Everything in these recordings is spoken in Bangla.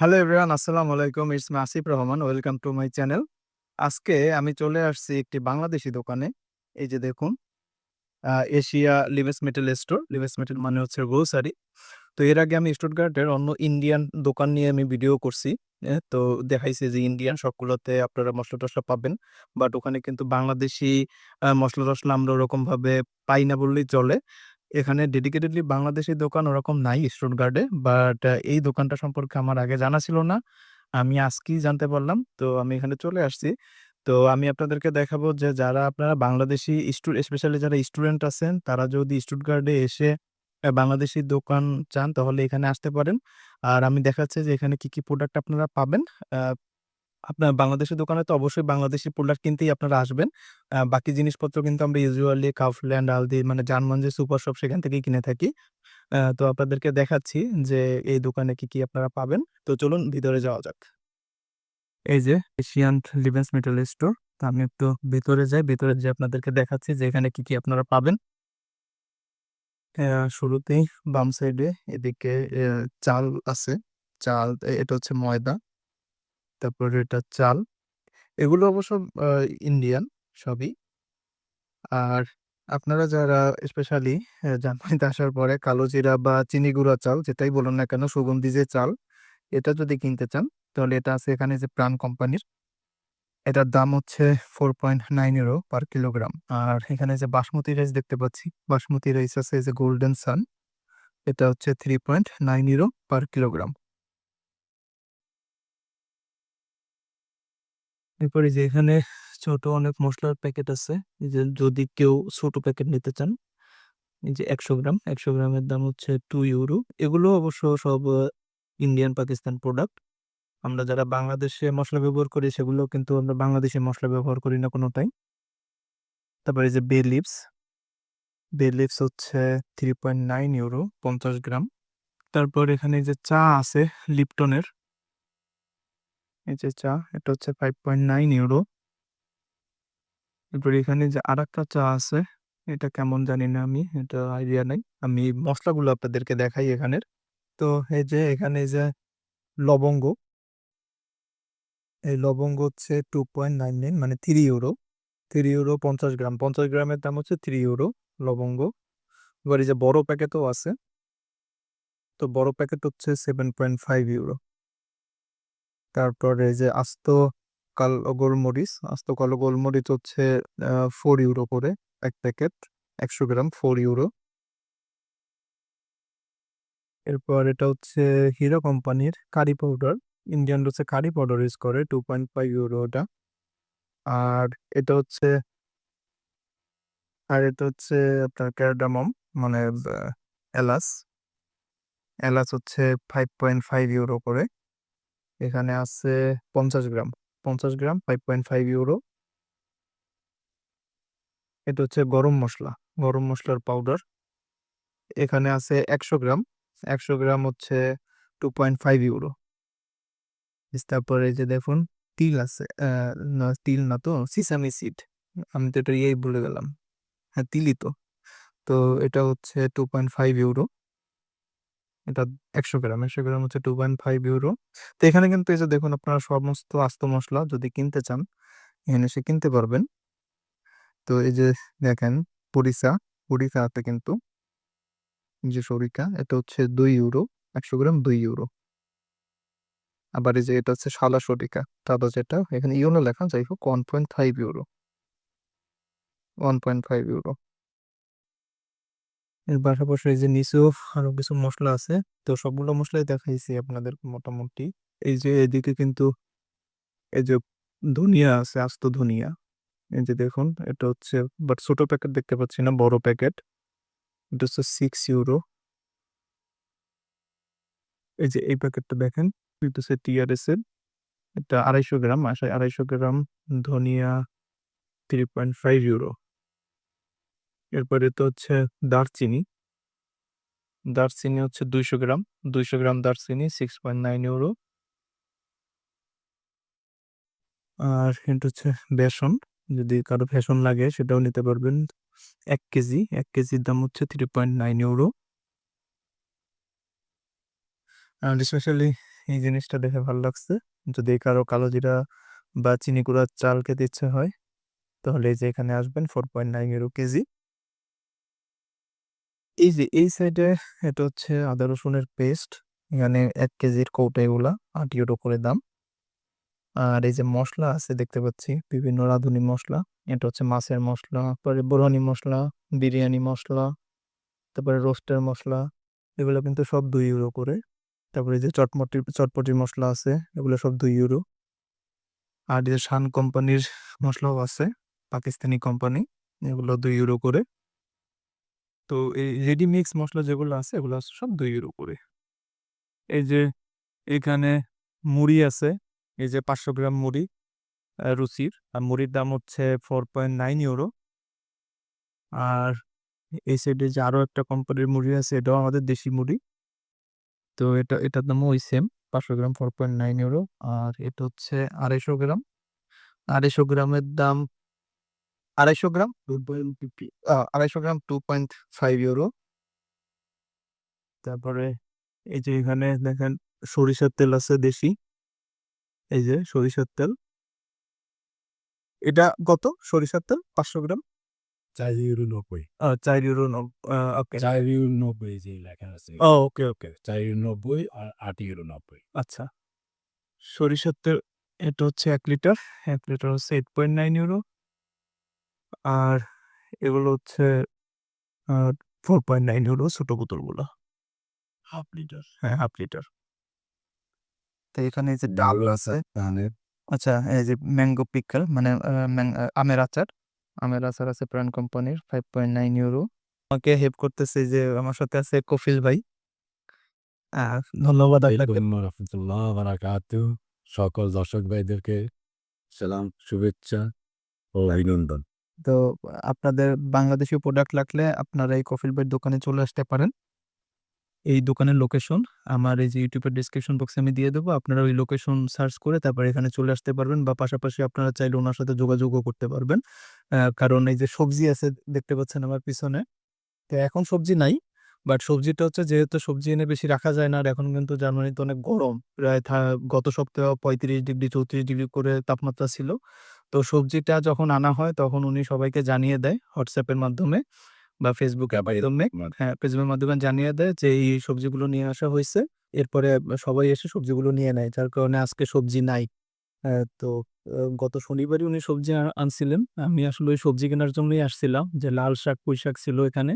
হ্যালো এভরিওয়ান আসসালামু আলাইকুম। It's Asif Rahman welcome to my channel আজকে আমি চলে আসছি একটি বাংলাদেশি দোকানে। এই যে দেখুন এশিয়া লিভেস মেটেল স্টোর লিভেস মেটেল মানে হচ্ছে গ্রোসারি তো এর আগে আমি স্টুটগার্টের অন্য ইন্ডিয়ান দোকান নিয়ে আমি ভিডিও করছি। তো দেখাইছে যে ইন্ডিয়ান সবগুলোতে আপনারা মশলা টসলা পাবেন। বাট ওখানে কিন্তু বাংলাদেশি মশলা টসলা আমরা ওরকম ভাবে পাই না বললেই চলে। এখানে ডেডিকেটেডলি বাংলাদেশি দোকান ওরকম নাই স্টুটগার্টে বাট এই দোকানটা সম্পর্কে আমার আগে জানা ছিল না। আমি আজকেই জানতে পারলাম, তো আমি এখানে চলে আসছি। তো আমি আপনাদেরকে দেখাবো যে যারা আপনারা বাংলাদেশি স্টু স্পেশালি যারা স্টুডেন্ট আছেন, তারা যদি স্টুটগার্টে এসে বাংলাদেশি দোকান চান, তাহলে এখানে আসতে পারেন। আর আমি দেখাচ্ছি যে এখানে কি কি প্রোডাক্ট আপনারা পাবেন। আপনার বাংলাদেশের দোকানে তো অবশ্যই বাংলাদেশি প্রোডাক্ট কিনতেই আপনারা আসবেন। বাকি জিনিসপত্র কিন্তু আমরা ইউজুয়ালি কাউফল্যান্ড আলদি মানে জার্মান যে সুপার শপ সেখান থেকেই কিনে থাকি। তো আপনাদেরকে দেখাচ্ছি যে এই দোকানে কি কি আপনারা পাবেন। তো চলুন ভিতরে যাওয়া যাক। এই যে এশিয়ান লিভেন্স মেটাল স্টোর তো আমি একটু ভেতরে যাই, ভেতরে যে আপনাদেরকে দেখাচ্ছি যে এখানে কি কি আপনারা পাবেন। শুরুতেই বাম সাইডে এদিকে চাল আছে। চাল এটা হচ্ছে ময়দা। তারপরে এটা চাল। এগুলো অবশ্য ইন্ডিয়ান সবই। আর আপনারা যারা স্পেশালি জার্মানিতে আসার পরে কালো জিরা বা চিনি গুঁড়া চাল, যেটাই বলুন না কেন, সুগন্ধি যে চাল, এটা যদি কিনতে চান, তাহলে এটা আছে এখানে যে প্রাণ কোম্পানির। এটার দাম হচ্ছে four point nine euro per kilogram আর এখানে যে বাসমতি রাইস দেখতে পাচ্ছি, বাসমতি রাইস আছে যে গোল্ডেন সান এটা হচ্ছে three point nine euro per kilogram এরপরে যে এখানে ছোট অনেক মশলার প্যাকেট আছে যে যদি কেউ ছোট প্যাকেট নিতে চান, এই যে একশো গ্রাম, একশো গ্রামের দাম হচ্ছে টু ইউরো এগুলো অবশ্য সব ইন্ডিয়ান পাকিস্তান প্রোডাক্ট আমরা যারা বাংলাদেশে মশলা ব্যবহার করি, সেগুলো কিন্তু আমরা বাংলাদেশে মশলা ব্যবহার করি না কোনোটাই। তারপরে যে বে লিভস বে লিভস হচ্ছে থ্রি পয়েন্ট নাইন ইউরো পঞ্চাশ গ্রাম। তারপর এখানে যে চা আছে লিপটনের এই যে চা, এটা হচ্ছে ফাইভ পয়েন্ট নাইন ইউরো এরপর এখানে যে আর একটা চা আছে, এটা কেমন জানি না আমি, এটা আইডিয়া নাই। আমি মশলাগুলো আপনাদেরকে দেখাই এখানের। তো এই যে এখানে যে লবঙ্গ, এই লবঙ্গ হচ্ছে টু পয়েন্ট নাইন নাইন মানে থ্রি ইউরো থ্রি ইউরো পঞ্চাশ গ্রাম, পঞ্চাশ গ্রামের দাম হচ্ছে থ্রি ইউরো লবঙ্গ। এবার এই যে বড় প্যাকেটও আছে, তো বড় প্যাকেট হচ্ছে সেভেন পয়েন্ট ফাইভ ইউরো তারপরে যে আস্ত কালো গোলমরিচ, আস্ত কালো গোলমরিচ হচ্ছে ফোর ইউরো করে এক প্যাকেট একশো গ্রাম ফোর ইউরো এরপর এটা হচ্ছে হিরো কোম্পানির কারি পাউডার ইন্ডিয়ান হচ্ছে কারি পাউডার ইউজ করে টু পয়েন্ট ফাইভ ইউরো ওটা। আর এটা হচ্ছে, আর এটা হচ্ছে আপনার ক্যারডামম মানে এলাচ। এলাচ হচ্ছে ফাইভ পয়েন্ট ফাইভ ইউরো করে। এখানে আছে পঞ্চাশ গ্রাম। পঞ্চাশ gram five point five euro এটা হচ্ছে গরম মশলা। গরম মশলার পাউডার এখানে আছে একশো গ্রাম। একশো গ্রাম হচ্ছে টু পয়েন্ট ফাইভ ইউরো তারপরে যে দেখুন, তিল আছে তিল না তো সিসামি সিড আমি তো এটা ইয়েই বলে গেলাম। হ্যাঁ তিলই তো। তো এটা হচ্ছে টু পয়েন্ট ফাইভ ইউরো এটা একশো গ্রাম একশো গ্রাম হচ্ছে টু পয়েন্ট ফাইভ ইউরো তো এখানে কিন্তু এই যে দেখুন আপনারা সমস্ত আস্ত মশলা যদি কিনতে চান, এখানে এসে কিনতে পারবেন। তো এই যে দেখেন পরিসা আছে কিন্তু যে সরিকা এটা হচ্ছে দুই ইউরো একশো গ্রাম দুই ইউরো আবার এই যে এটা হচ্ছে সাদা সরিকা সাদা যেটা, এখানে ইউরো লেখা, যাই হোক one point five euro one point five euro এর পাশাপাশি এই যে নিচেও আরও কিছু মশলা আছে। তো সবগুলো মশলাই দেখাইছি আপনাদের মোটামুটি। এই যে এদিকে কিন্তু এই যে ধনিয়া আছে, আস্ত ধনিয়া। এই যে দেখুন, এটা হচ্ছে বাট ছোট প্যাকেট দেখতে পাচ্ছি না, বড় প্যাকেট এটা হচ্ছে সিক্স ইউরো এই যে এই প্যাকেটটা দেখেন, এটা হচ্ছে টিআরএস এর এটা আড়াইশো গ্রাম আড়াইশো গ্রাম ধনিয়া থ্রি পয়েন্ট ফাইভ ইউরো এরপরে তো হচ্ছে দারচিনি। দারচিনি হচ্ছে দুইশো গ্রাম। দুইশো গ্রাম দারচিনি সিক্স পয়েন্ট নাইন ইউরো আর এটা হচ্ছে বেসন। যদি কারও ফ্যাশন লাগে, সেটাও নিতে পারবেন। এক কেজি, এক কেজির দাম হচ্ছে থ্রি পয়েন্ট নাইন ইউরো আর স্পেশালি এই জিনিসটা দেখে ভালো লাগছে। যদি কারও কালো জিরা বা চিনি গুঁড়ার চাল খেতে ইচ্ছে হয়, তাহলে এই যে এখানে আসবেন four point nine euro KG. এই যে, এই সাইডে এটা হচ্ছে আদা রসুনের পেস্ট এখানে এক কেজির কৌটা এগুলা, আট ইউরো করে দাম। আর এই যে মশলা আছে, দেখতে পাচ্ছি, বিভিন্ন রাঁধুনি মশলা এটা হচ্ছে মাছের মশলা তারপরে বোরহানি মশলা বিরিয়ানি মশলা তারপরে রোস্টের মশলা এগুলো কিন্তু সব দুই ইউরো করে। তারপরে যে চটমটি চটপটির মশলা আছে, এগুলো সব দুই ইউরো আর যে শান কোম্পানির মশলাও আছে, পাকিস্তানি কোম্পানি, এগুলো দুই ইউরো করে। তো এই রেডি মিক্স মশলা যেগুলো আছে, এগুলো আছে সব দইয়ের উপরে। এই যে এখানে মুড়ি আছে, এই যে পাঁচশো গ্রাম মুড়ি রুচির। আর মুড়ির দাম হচ্ছে ফোর পয়েন্ট নাইন ইউরো আর এই সাইডে যে আরও একটা কোম্পানির মুড়ি আছে, এটাও আমাদের দেশি মুড়ি। তো এটা, এটার দামও ওই সেম পাঁচশো gram four point nine euro আর এটা হচ্ছে আড়াইশো গ্রাম। আড়াইশো গ্রামের দাম আড়াইশো গ্রাম টু পয়েন্ট ফিফটি আড়াইশো gram two point five euro. তারপরে এই যে এখানে দেখেন সরিষার তেল আছে দেশি। এই যে সরিষার তেল। এটা কত? সরিষার তেল? পাঁচশো গ্রাম? চার ইউরো নব্বই। চার ইউরো ওকে। চার ইউরো নব্বই যে লেখা আছে। ওকে ওকে। চার ইউরো নব্বই আর আট ইউরো নব্বই। আচ্ছা। সরিষার তেল এটা হচ্ছে এক লিটার। এক লিটার হচ্ছে এইট পয়েন্ট নাইন ইউরো। আর এগুলো হচ্ছে ফোর পয়েন্ট নাইন ইউরো ছোট বোতলগুলো। Half litre. হ্যাঁ হাফ লিটার। তো এখানে এই যে ডাল আছে ধানের আচ্ছা এই যে ম্যাঙ্গো পিকল মানে ম্যাং- আমের আচার। আমের আচার আছে প্রাণ কোম্পানির ফাইভ পয়েন্ট নাইন ইউরো আমাকে হেল্প করতেছে যে আমার সাথে আছে কফিল ভাই। ধন্যবাদ আপনাকে রহমতুল্লাহ সকল দর্শক ভাইদেরকে সালাম শুভেচ্ছা ও অভিনন্দন। তো আপনাদের বাংলাদেশি প্রোডাক্ট লাগলে আপনারা এই কফিল ভাইয়ের দোকানে চলে আসতে পারেন। এই দোকানের লোকেশন আমার এই যে ইউটিউবের ডিসক্রিপশন বক্সে আমি দিয়ে দেবো। আপনারা ওই লোকেশন সার্চ করে তারপর এখানে চলে আসতে পারবেন বা পাশাপাশি আপনারা চাইলে ওনার সাথে যোগাযোগও করতে পারবেন। কারণ এই যে সবজি আছে, দেখতে পাচ্ছেন আমার পিছনে। তো এখন সবজি নাই বাট সবজিটা হচ্ছে যেহেতু সবজি এনে বেশি রাখা যায় না, আর এখন কিন্তু জার্মানিতে অনেক গরম। প্রায় গত সপ্তাহে পঁয়ত্রিশ ডিগ্রি, চৌত্রিশ ডিগ্রি করে তাপমাত্রা ছিল। তো সবজিটা যখন আনা হয় তখন উনি সবাইকে জানিয়ে দেয় হোয়াটসঅ্যাপের মাধ্যমে বা ফেসবুকের মাধ্যমে। হ্যাঁ ফেসবুকের মাধ্যমে জানিয়ে দেয় যে এই সবজিগুলো নিয়ে আসা হয়েছে। এরপরে সবাই এসে সবজিগুলো নিয়ে নেয় যার কারণে আজকে সবজি নাই। তো গত শনিবারই উনি সবজি আনছিলেন। আমি আসলে ওই সবজি কেনার জন্যই আসছিলাম যে লাল শাক পুঁই শাক ছিল এখানে।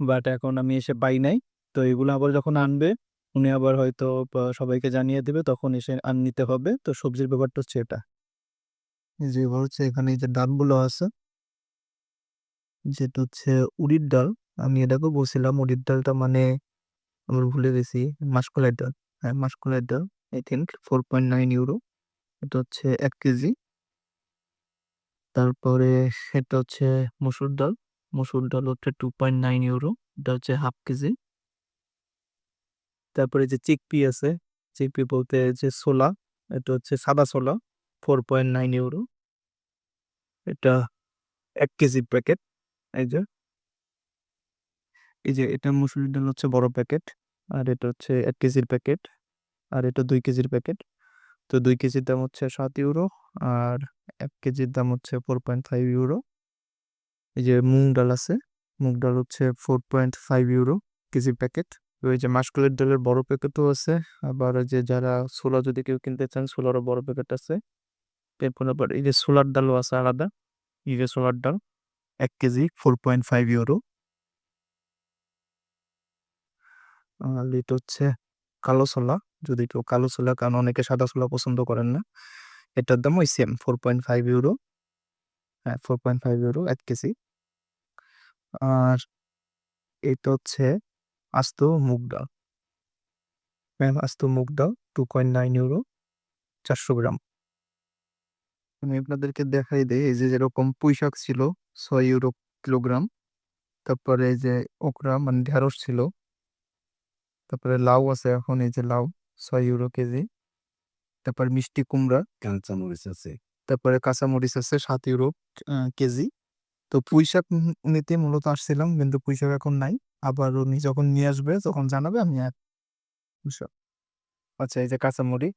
বাট এখন আমি এসে পাই নাই। তো এগুলো আবার যখন আনবে উনি আবার হয়তো সবাইকে জানিয়ে দেবে তখন এসে আন নিতে হবে। তো সবজির ব্যাপারটা হচ্ছে এটা। যে হচ্ছে এখানে যে ডালগুলো আছে, যেটা হচ্ছে উড়ির ডাল, আমি এটাকে বলছিলাম উড়ির ডালটা মানে আমরা ভুলে গেছি, মাসকলাই ডাল। হ্যাঁ মাসকলাই ডাল I think four point nine euro এটা হচ্ছে এক কেজি। তারপরে সেটা হচ্ছে মসুর ডাল মসুর ডাল হচ্ছে টু পয়েন্ট নাইন ইউরো এটা হচ্ছে হাফ কেজি। তারপরে যে চিকপি আছে, চিকপি বলতে যে ছোলা, এটা হচ্ছে সাদা ছোলা। ফোর পয়েন্ট নাইন ইউরো এটা এক কেজি প্যাকেট এই যে। এই যে, এটা মুসুরির ডাল হচ্ছে বড় প্যাকেট আর এটা হচ্ছে এক কেজির প্যাকেট আর এটা দুই কেজির প্যাকেট তো দুই কেজির দাম হচ্ছে সাত ইউরো আর এক কেজির দাম হচ্ছে ফোর পয়েন্ট ফাইভ ইউরো এই যে, মুগ ডাল আছে, মুগ ডাল হচ্ছে four point five euro KG packet ওই যে, মাসকলের ডালের বড় প্যাকেটও আছে, আবার যে, যারা ছোলা যদি কেউ কিনতে চান, ছোলারও বড় প্যাকেট আছে। এরপর আবার এই যে সোলার ডালও আছে আলাদা, এই সোলার ডাল। এক KG four point five euro. এটা হচ্ছে কালো ছোলা। যদি কেউ কালো ছোলা কারণ অনেকে সাদা ছোলা পছন্দ করেন না। এটার দাম ওই same four point five euro. হ্যাঁ ফোর পয়েন্ট ফাইভ ইউরো এক কেজি। আর এটা হচ্ছে আস্ত মুগ ডাল। হ্যাঁ আস্ত মুগ ডাল, টু পয়েন্ট নাইন ইউরো, চারশো গ্রাম। আমি আপনাদেরকে দেখাই দিই এই যে যেরকম পুঁই শাক ছিল ছয় ইউরো কিলোগ্রাম তারপরে এই যে ওকরা মানে ঢেঁড়স ছিল তারপরে লাউ আছে এখন এই যে লাউ ছয় ইউরো কেজি তারপর মিষ্টি কুমড়া কাঁচা মরিচ আছে। তারপরে কাঁচামরিচ আছে সাত ইউরো কেজি। তো পুঁই শাক উম নিতে মূলত আসছিলাম কিন্তু পুঁই শাক এখন নাই। আবার উনি যখন নিয়ে আসবে তখন জানাবে আমি আর আচ্ছা এই যে কাঁচামরিচ।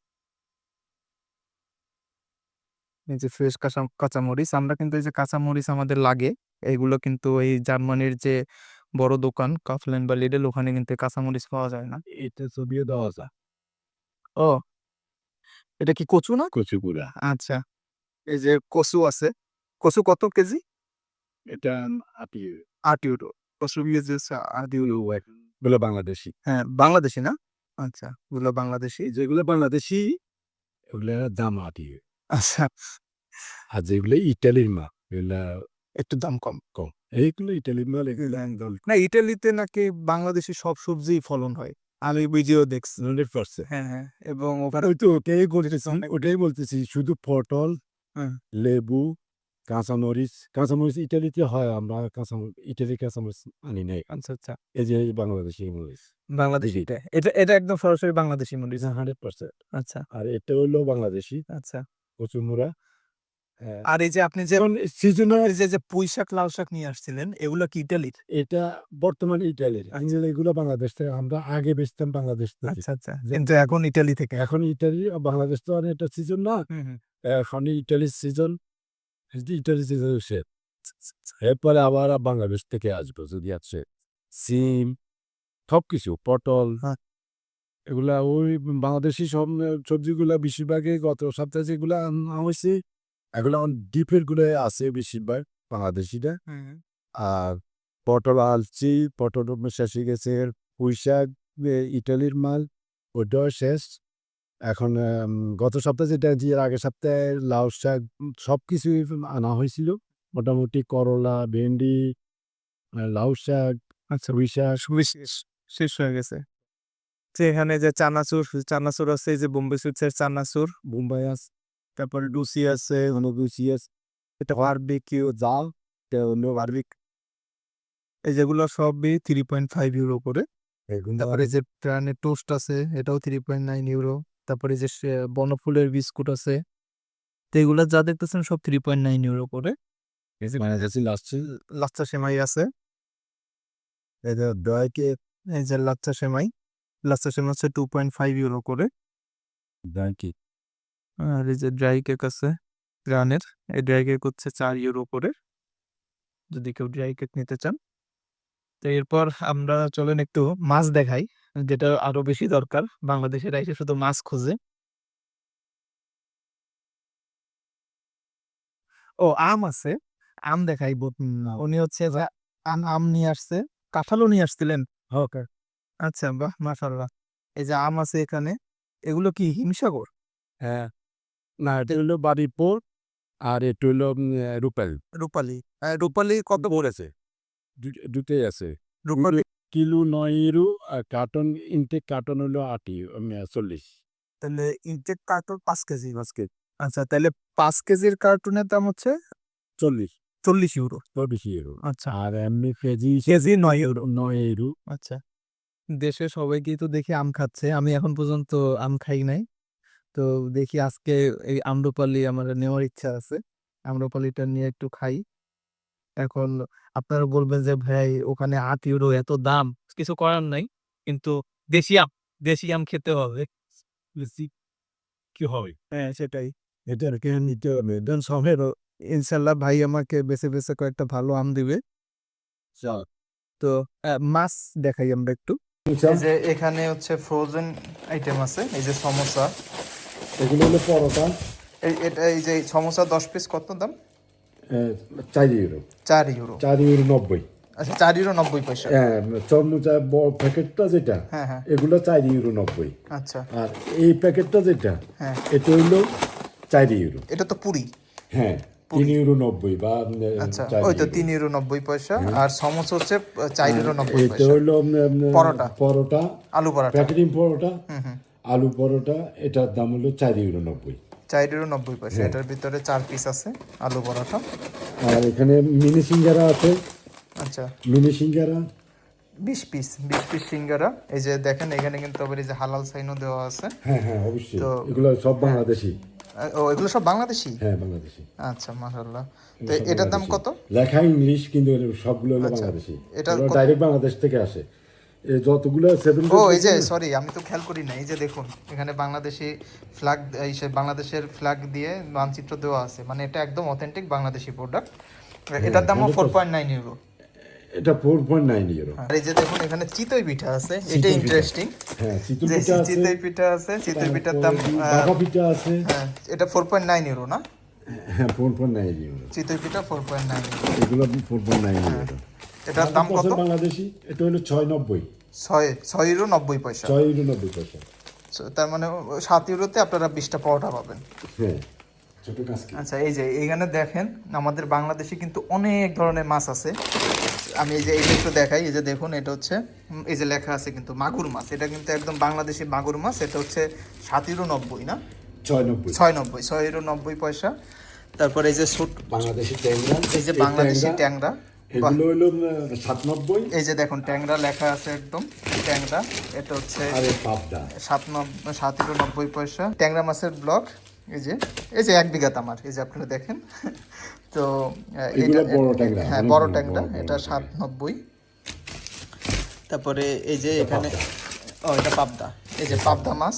এই যে ফ্রেশ কাঁচা কাঁচামরিচ আমরা কিন্তু এই যে কাঁচামরিচ আমাদের লাগে। এইগুলো কিন্তু এই জার্মানির যে বড় দোকান কাফলেন বা লিডেল ওখানে কিন্তু কাঁচামরিচ পাওয়া যায় না। এটা ছবিও দেওয়া যায় ও এটা কি কচু না? কচুপুরা আচ্ছা এই যে কচু আছে। কচু কত কেজি? এটা আটি আট ইউরো। কচু কেজি হচ্ছে আট ইউরো। গুলো বাংলাদেশি। হ্যাঁ বাংলাদেশি না? আচ্ছা ওগুলো বাংলাদেশি। যেগুলো বাংলাদেশি ওগুলো দাম আটি আচ্ছা। আর যেগুলো ইটালির মাল এগুলা একটু দাম কম। কম। এইগুলো ইটালির মাল এগুলো একদম না ইটালিতে নাকি বাংলাদেশি সব সবজি ফলন হয়। আমি ভিডিও দেখছি। হান্ড্রেড পার্সেন্ট হ্যাঁ হ্যাঁ এবং ওখানে ওই তো ওটাই বলতেছি ওটাই বলতেছি শুধু পটল হ্যাঁ। লেবু কাঁচামরিচ কাঁচামরিচ ইটালিতে হয় আমরা কাঁচামরিচ ইটালি কাঁচামরিচ আনি নাই। আচ্ছা আচ্ছা। এই যে বাংলাদেশি মরিচ। বাংলাদেশি এটা এটা এটা একদম সরাসরি বাংলাদেশি মরিচ। হান্ড্রেড পার্সেন্ট আচ্ছা। আর এটা হলো বাংলাদেশি। আচ্ছা। কচুমুরা আর এই যে আপনি যে সিজনাল যে যে পুঁই শাক লাল শাক নিয়ে আসছিলেন এগুলো কি ইটালির? এটা বর্তমানে ইটালির। আসলে এগুলো বাংলাদেশ থেকে আমরা আগে বেচতাম বাংলাদেশ থেকে। আচ্ছা আচ্ছা। কিন্তু এখন ইটালি থেকে। এখন ইটালি বাংলাদেশ তো আর এটা সিজন না। এখন ইটালির সিজন ইটালি সিজন শেষ। এরপরে আবার বাংলাদেশ থেকে আসব যদি আছে। সিম সব কিছু পটল হ্যাঁ। এগুলা ওই বাংলাদেশি সব সবজিগুলা বেশিরভাগই গত সপ্তাহে যেগুলা আনা হয়েছে এগুলা ডিপেরগুলো আছে বেশিরভাগ বাংলাদেশিটা হুম। আর পটল আলছি পটল শেষ হয়ে গেছে পুঁই শাক ইটালির মাল ওটাও শেষ। এখন গত সপ্তাহে যেটা যে এর আগের সপ্তাহে লাউ শাক সব কিছুই আনা হয়েছিল। মোটামুটি করলা ভেন্ডি লাউ শাক আচ্ছা পুঁই শাক। শেষ হয়ে গেছে। এখানে যে চানাচুর চানাচুর আছে এই যে বোম্বে সুইটসের চানাচুর। বোম্বাই আছে তারপরে লুচি আছে হলো লুচি আছে এটা বারবিকিউ জাল এটা হলো বারবিক এই যেগুলো সবই থ্রি পয়েন্ট ফাইভ ইউরো করে। তারপরে যে প্রাণের টোস্ট আছে এটাও থ্রি পয়েন্ট নাইন ইউরো তারপরে যে বনফুলের বিস্কুট আছে তো এগুলো যা দেখতেছেন সব থ্রি পয়েন্ট নাইন ইউরো করে। মানে লাচ্চা সেমাই আছে। এই যে লাচ্চা সেমাই। লাচ্চা সেমাই হচ্ছে টু পয়েন্ট ফাইভ ইউরো করে। দয়কে আর এই যে ড্রাই কেক আছে গ্রানের এই ড্রাই কেক হচ্ছে চার ইউরো করে। যদি কেউ ড্রাই কেক নিতে চান। তো এরপর আমরা চলেন একটু মাছ দেখাই যেটা আরও বেশি দরকার। বাংলাদেশের এসে শুধু মাছ খোঁজে। ও আম আছে। আম দেখাই উনি হচ্ছে আম আম নিয়ে আসছে। কাঁঠালও নিয়ে আসছিলেন। ওকে আচ্ছা বাহ! মাশাল্লাহ এই যে আম আছে এখানে এগুলো কি হিমসাগর? হ্যাঁ। না এটা হলো বাড়িপুর আর এটা হলো উম, আহ, রূপাল। রূপালি। আহ, রূপালি কত পড়েছে দুটোই আছে। রূপালি কিলো নয় ইউরো আর কার্টন ইনটেক কার্টন হলো আটি চল্লিশ। তাহলে ইনটেক কার্টুন পাঁচ কেজি। পাঁচ কেজি। আচ্ছা তাহলে পাঁচ কেজির কার্টুনের দাম হচ্ছে? চল্লিশ। চল্লিশ ইউরো। চল্লিশ ইউরো। আচ্ছা। আর এমনি কেজি কেজি নয় ইউরো। নয় ইউরো আচ্ছা। দেশে সবাইকেই তো দেখি আম খাচ্ছে। আমি এখন পর্যন্ত আম খাই নাই। তো দেখি আজকে এই আম্রপালি আমার নেওয়ার ইচ্ছা আছে। আম্রপালিটা নিয়ে একটু খাই। এখন আপনারা বলবেন যে ভাই ওখানে আট ইউরো এত দাম? কিছু করার নাই। কিন্তু দেশি আম দেশি আম খেতে হবে। কি হবে? হ্যাঁ সেটাই। এটা আর কি নিতে হবে। দেন সবের ইনশাল্লাহ ভাই আমাকে বেছে বেছে কয়েকটা ভালো আম দিবে। তো মাছ দেখাই আমরা একটু। যে এখানে হচ্ছে ফ্রোজেন আইটেম আছে এই যে সমোসা। এগুলো হলো পরোটা। এই এটা এই যে সমোসা দশ পিস কত দাম? চার ইউরো চার ইউরো চার ইউরো নব্বই। আচ্ছা চার ইউরো নব্বই পয়সা। হ্যাঁ চমচা প্যাকেটটা যেটা হ্যাঁ হ্যাঁ। এগুলো চার ইউরো নব্বই। আচ্ছা। আর এই প্যাকেটটা যেটা হ্যাঁ। এটা হইল চার ইউরো এটা তো পুরি। হ্যাঁ। তিন ইউরো নব্বই বা আচ্ছা ওই তো তিন ইউরো নব্বই পয়সা আর সমোসা হচ্ছে চার ইউরো নব্বই পয়সা। উম, উম, পরোটা। পরোটা আলু পরাঠা প্যাকেটিং পরোটা হুম হুম। আলু পরোটা এটার দাম হলো চার ইউরো নব্বই চার ইউরো নব্বই পয়সা এটার ভিতরে চার পিস আছে আলু পরাঠা আর এখানে মিনি সিঙ্গারা আছে। আচ্ছা। মিনি সিঙ্গারা। বিশ পিস বিশ পিস সিঙ্গারা। এই যে দেখেন এখানে কিন্তু আবার এই যে হালাল সাইনও দেওয়া আছে। হ্যাঁ হ্যাঁ অবশ্যই। এগুলো সব বাংলাদেশি। ও এগুলো সব বাংলাদেশি? হ্যাঁ বাংলাদেশি। আচ্ছা মাশাল্লাহ তো এটার দাম কত? লেখা ইংলিশ কিন্তু সবগুলো হলো আচ্ছা, বাংলাদেশি। এটা ডাইরেক্ট বাংলাদেশ থেকে আসে। এই যতগুলো সেভেন ও এই যে সরি আমি তো খেয়াল করি না এই যে দেখুন এখানে বাংলাদেশি ফ্ল্যাগ এই বাংলাদেশের ফ্ল্যাগ দিয়ে মানচিত্র দেওয়া আছে। মানে এটা একদম অথেন্টিক বাংলাদেশি প্রোডাক্ট এটার দামও ফোর পয়েন্ট নাইন ইউরো এটা ফোর পয়েন্ট নাইন ইউরো আর এই যে দেখুন এখানে চিতই পিঠা আছে এটা চিতই। ইন্টারেস্টিং হ্যাঁ চিতল যে পিঠা আছে চিতই পিঠা আছে চিতই পিঠার দাম বাঘা পিঠা আছে। হ্যাঁ এটা ফোর পয়েন্ট নাইন ইউরো না? হ্যাঁ ইউরো চিতই পিঠা এগুলো হ্যাঁ। ইউরো এটার দাম কত? বাংলাদেশি এটা হলো ছয় নব্বই। ছয় ছয় ইউরো নব্বই পয়সা। ইউরো তার মানে সাত ইউরোতে আপনারা বিশটা পাবেন। হ্যাঁ আচ্ছা এই যে এইখানে দেখেন আমাদের বাংলাদেশে কিন্তু অনেক ধরনের মাছ আছে। আমি এই যে এটা একটু দেখাই এই যে দেখুন এটা হচ্ছে এই যে লেখা আছে কিন্তু মাগুর মাছ। এটা কিন্তু একদম বাংলাদেশি মাগুর মাছ এটা হচ্ছে সাত ইউরো নব্বই না? ছয় নব্বই। ছয় নব্বই পয়সা। তারপরে এই যে ছোট বাংলাদেশি ট্যাংরা এই যে বাংলাদেশি ট্যাংরা এগুলো হলো এই যে দেখুন ট্যাংরা লেখা আছে একদম ট্যাংরা। এটা হচ্ছে আর সাত নব্বই সাত নব্বই পয়সা। ট্যাংরা মাছের ব্লক এই যে এই যে এক বিঘা তামার এই যে আপনারা দেখেন। তো এটা- হ্যাঁ বড় ট্যাংরা বড় এটা সাত নব্বই তারপরে এই যে এখানে ও এটা পাবদা। এই যে পাবদা মাছ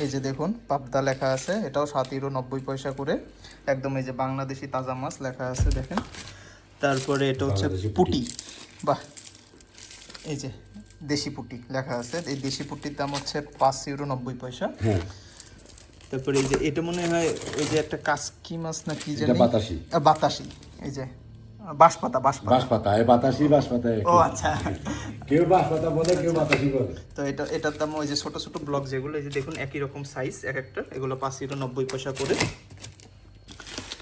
এই যে দেখুন পাবদা লেখা আছে। এটাও সাত ইউরো নব্বই পয়সা করে। একদম এই যে বাংলাদেশি তাজা মাছ লেখা আছে দেখেন। তারপরে এটা হচ্ছে পুটি। বাহ! এই যে দেশি পুটি লেখা আছে। এই দেশি পুটির দাম হচ্ছে পাঁচ ইউরো নব্বই পয়সা। হ্যাঁ। তারপরে এই যে এটা মনে হয় ওই যে একটা কাসকি মাছ না কি জানি? এটা বাতাসি বাতাসি। এই যে বাঁশপাতা বাঁশপাতা। বাঁশপাতা এই বাতাসি বাঁশপাতা ও আচ্ছা। কেউ বাঁশপাতা বলে কেউ বাতাসি বলে। তো এটা এটার দাম ওই যে ছোট ছোট ব্লক যেগুলো এই যে দেখুন একই রকম সাইজ এক একটা। এগুলো পাঁচ ইউরো নব্বই পয়সা করে।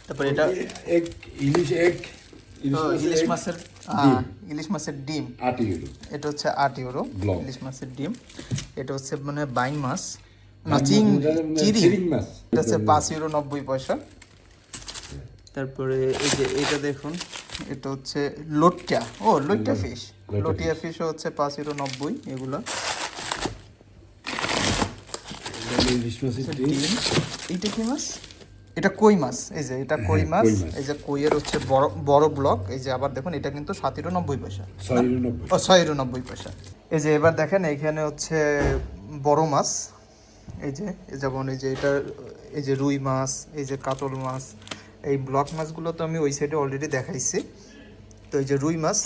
তারপরে এটা এক ইলিশ এক ইলিশ মাছের ইলিশ মাছের ডিম। আট ইউরো এটা হচ্ছে আট ইউরো ইলিশ মাছের ডিম। এটা হচ্ছে মানে বাইং মাছ। না চিং এটা মানে চিরিং। এটা হচ্ছে পাঁচ ইউরো নব্বই পয়সা। তারপরে এই যে এটা দেখুন এটা হচ্ছে লোট্টা। ও লোট্টা ফিশ লোটিয়া ফিশও হচ্ছে পাঁচ ইউরো নব্বই এগুলো। ডিম। এইটা কি মাছ? এটা কই মাছ? এই যে এটা কই হ্যাঁ, মাছ? এই যে কইয়ের হচ্ছে বড় বড় ব্লক এই যে আবার দেখুন এটা কিন্তু সাত ইউরো নব্বই পয়সা। ছয় ইউরো নব্বই। পয়সা। এই যে এবার দেখেন এখানে হচ্ছে বড় মাছ। এই যে যেমন এই যে এটা, এই যে রুই মাছ, এই যে কাতল মাছ, এই ব্লক মাছগুলো তো আমি ওই সাইডে অলরেডি দেখাইছি। তো এই যে রুই মাছ,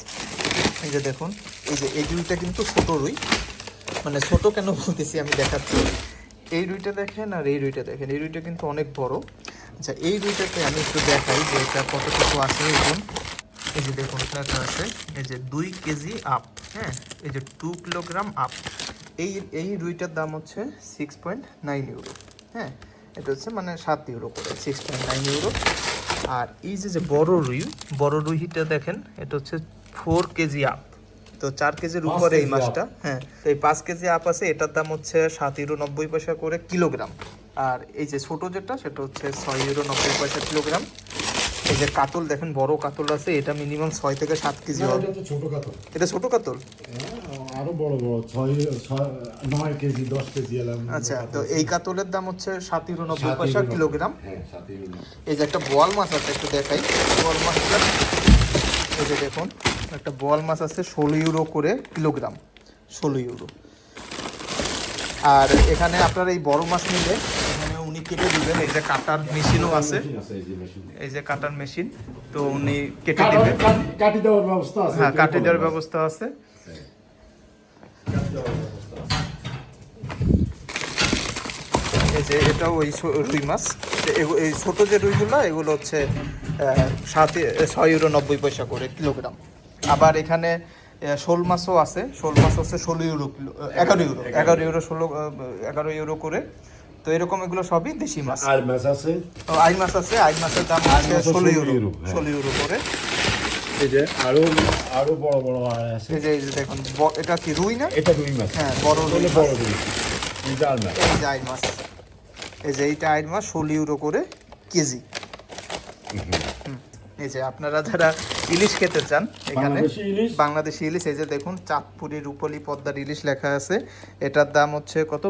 এই যে দেখুন, এই যে এই রুইটা কিন্তু ছোট রুই। মানে ছোট কেন বলতেছি আমি দেখাচ্ছি। এই রুইটা দেখেন আর এই রুইটা দেখেন, এই রুইটা কিন্তু অনেক বড়। আচ্ছা এই রুইটাকে আমি একটু দেখাই যে এটা কতটুকু আছে এখন এই যে দেখুন আছে, এই যে দুই কেজি আপ হ্যাঁ? এই যে টু কিলোগ্রাম আপ এই এই রুইটার দাম হচ্ছে সিক্স পয়েন্ট নাইন ইউরো হ্যাঁ এটা হচ্ছে মানে সাত ইউরো করে সিক্স পয়েন্ট নাইন ইউরো আর এই যে যে বড় রুই বড় রুইটা দেখেন এটা হচ্ছে ফোর কেজি আপ তো চার কেজির উপরে এই মাছটা হ্যাঁ তো এই পাঁচ কেজি আপ আছে এটার দাম হচ্ছে সাত ইউরো নব্বই পয়সা করে কিলোগ্রাম। আর এই যে ছোট যেটা সেটা হচ্ছে ছয় ইউরো নব্বই পয়সা কিলোগ্রাম। এই যে কাতল দেখেন বড় কাতল আছে এটা মিনিমাম ছয় থেকে সাত কেজি হবে। ছোট কাতল। এটা ছোট কাতল? আরও বড় বড় ছয় নয় কেজি দশ কেজি এলাম। আচ্ছা তো এই কাতলের দাম হচ্ছে সাত নব্বই পয়সা কিলোগ্রাম। হ্যাঁ। এই যে একটা বোয়াল মাছ আছে একটু দেখাই। বোয়াল মাছটা এই যে দেখুন একটা বোয়াল মাছ আছে ষোলো ইউরো করে কিলোগ্রাম ষোলো ইউরো। আর এখানে আপনার এই বড় মাছ নিলে এখানে উনি কেটে দিবেন এই যে কাটার মেশিনও আছে। আছে এই যে কাটার মেশিন তো উনি কেটে দিবেন। কাটি দেওয়ার ব্যবস্থা আছে হ্যাঁ কাটে দেওয়ার ব্যবস্থা আছে কাটি দেওয়ার ব্যবস্থা আছে। এই যে এটাও ওই রুই মাছ। এই ছোট যে রুইগুলো এগুলো হচ্ছে সাত ছয় ইউরো নব্বই পয়সা করে কিলোগ্রাম। আবার এখানে শোল মাছও আছে। শোল মাছ হচ্ছে ষোলো ইউরো কিলো এগারো ইউরো এগারো ইউরো ষোলো এগারো ইউরো করে। তো এরকম এগুলো সবই দেশি মাছ। আর মাছ আছে? তো আই মাছ আছে। আই মাছের দাম মাছও ষোলো 16 ইউরো হ্যাঁ। ষোলো ইউরো করে। এই যে আরও আরও বড় বড় আর আছে। এই যে এই যে দেখুন এটা কি রুই না? এটা রুই মাছ। হ্যাঁ বড় রুই মাছ। বড় রুই। এই মাছ এই যে মাছ। এই যে এইটা মাছ ষোলো ইউরো করে কেজি। হুম। এই যে আপনারা যারা ইলিশ খেতে চান এখানে বাংলাদেশি ইলিশ? এই যে দেখুন চাঁদপুরি রূপলি পদ্মার ইলিশ লেখা আছে। এটার দাম হচ্ছে কত?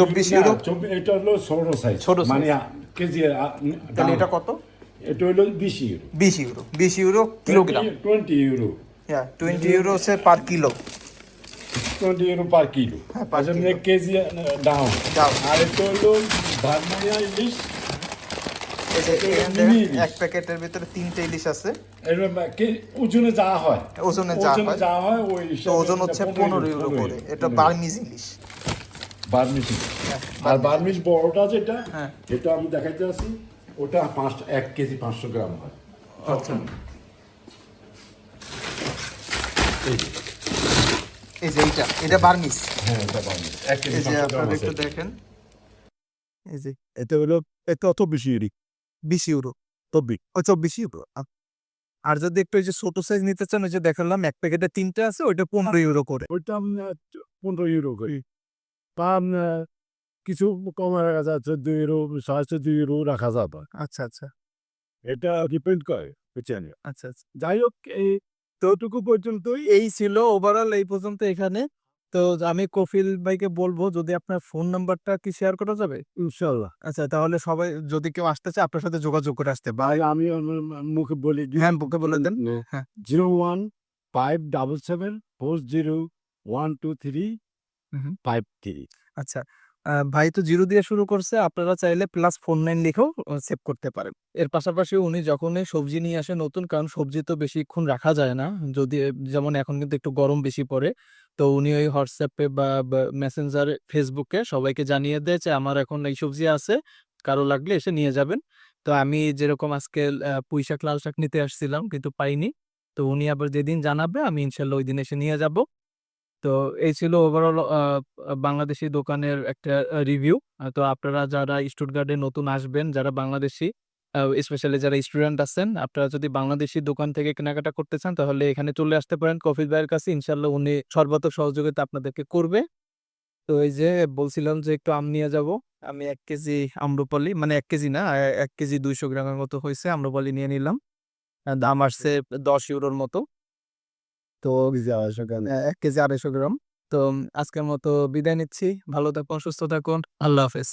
চব্বিশ ইউরো? এটা হলো ছোট সাইজ ছোট মানে কেজি তাহলে এটা কত? এটা হলো বিশ ইউরো। বিশ ইউরো বিশ ইউরো কিলোগ্রাম। Twenty euro. হ্যাঁ টোয়েন্টি ইউরো হচ্ছে per kilo. Twenty euro per kilo. per আসলে kilo। KG down. আর এটা হলো ভারমাইয়া ইলিশ। এই যে এটা এখানে mini দেখেন, ইলিশ। এক প্যাকেটের ভিতরে তিনটে ইলিশ আছে। ওজনে যা হয়। ওজনে যা হয়। যা হয় ওই ওজন হচ্ছে পনেরো ইউরো করে। এটা বার্মিজ ইলিশ। বার্মিজ হ্যাঁ, আর বার্মিজ বড়টা যেটা হ্যাঁ। যেটা আমি দেখাইতে আছি ওটা পাঁচ এক কেজি পাঁচশো গ্রাম হয়। আচ্ছা। এই এই যে এইটা এটা বার্মিজ। হ্যাঁ এটা বার্মিজ। এক কেজি এই যে আপনারা একটু দেখেন। এই যে এটা হলো এটা অত বেশি ইউরি বিশ ইউরো। তবে ও চব্বিশ ইউরো। আর যদি একটু ওই যে ছোট সাইজ নিতে চান ওই যে দেখালাম এক প্যাকেটে তিনটা আছে ওইটা পনেরো ইউরো করে। ওইটা পনেরো ইউরো করি। কিছু কমে রাখা যাচ্ছে দুই ইউরো সাড়ে চোদ্দ ইউরো রাখা যাবে আচ্ছা আচ্ছা। এটা ডিপেন্ড করে বুঝছেন? আচ্ছা আচ্ছা। যাই হোক এই ততটুকু পর্যন্তই। এই ছিল ওভারঅল এই পর্যন্ত এখানে। তো আমি কফিল ভাইকে বলব যদি আপনার ফোন নাম্বারটা কি শেয়ার করা যাবে? ইনশাল্লাহ আচ্ছা তাহলে সবাই যদি কেউ আসতে চায় আপনার সাথে যোগাযোগ করে আসতে বা ভাই আমি মুখে বলি হ্যাঁ বুকে বলে দেন। হ্যাঁ। Zero one five double seven four zero one two three. Five three আচ্ছা। ভাই তো জিরো দিয়ে শুরু করছে, আপনারা চাইলে প্লাস ফোর নাইন লিখেও সেভ করতে পারেন। এর পাশাপাশি উনি যখনই সবজি নিয়ে আসে নতুন, কারণ সবজি তো বেশিক্ষণ রাখা যায় না, যদি যেমন এখন কিন্তু একটু গরম বেশি পড়ে, তো উনি ওই হোয়াটসঅ্যাপে বা মেসেঞ্জারে ফেসবুকে সবাইকে জানিয়ে দেয় যে, আমার এখন এই সবজি আছে, কারও লাগলে এসে নিয়ে যাবেন। তো আমি যেরকম আজকে পুঁই শাক লাল শাক নিতে আসছিলাম, কিন্তু পাইনি। তো উনি আবার যেদিন জানাবে, আমি ইনশাল্লাহ ওই দিন এসে নিয়ে যাব। তো এই ছিল ওভারঅল বাংলাদেশি দোকানের একটা রিভিউ তো আপনারা যারা স্টুটগার্ডে নতুন আসবেন, যারা বাংলাদেশি স্পেশালি যারা স্টুডেন্ট আছেন, আপনারা যদি বাংলাদেশি দোকান থেকে কেনাকাটা করতে চান, তাহলে এখানে চলে আসতে পারেন কফি ভাইয়ের কাছে। ইনশাল্লাহ উনি সর্বাত্মক সহযোগিতা আপনাদেরকে করবে। তো এই যে বলছিলাম যে একটু আম নিয়ে যাব। আমি এক কেজি আম্রপালি মানে এক কেজি না এক কেজি দুইশো গ্রামের মতো হয়েছে, আম্রপালি নিয়ে নিলাম। দাম আসছে দশ ইউরোর মতো। তো এক কেজি আড়াইশো গ্রাম। তো আজকের মতো বিদায় নিচ্ছি। ভালো থাকুন, সুস্থ থাকুন। আল্লাহ হাফেজ।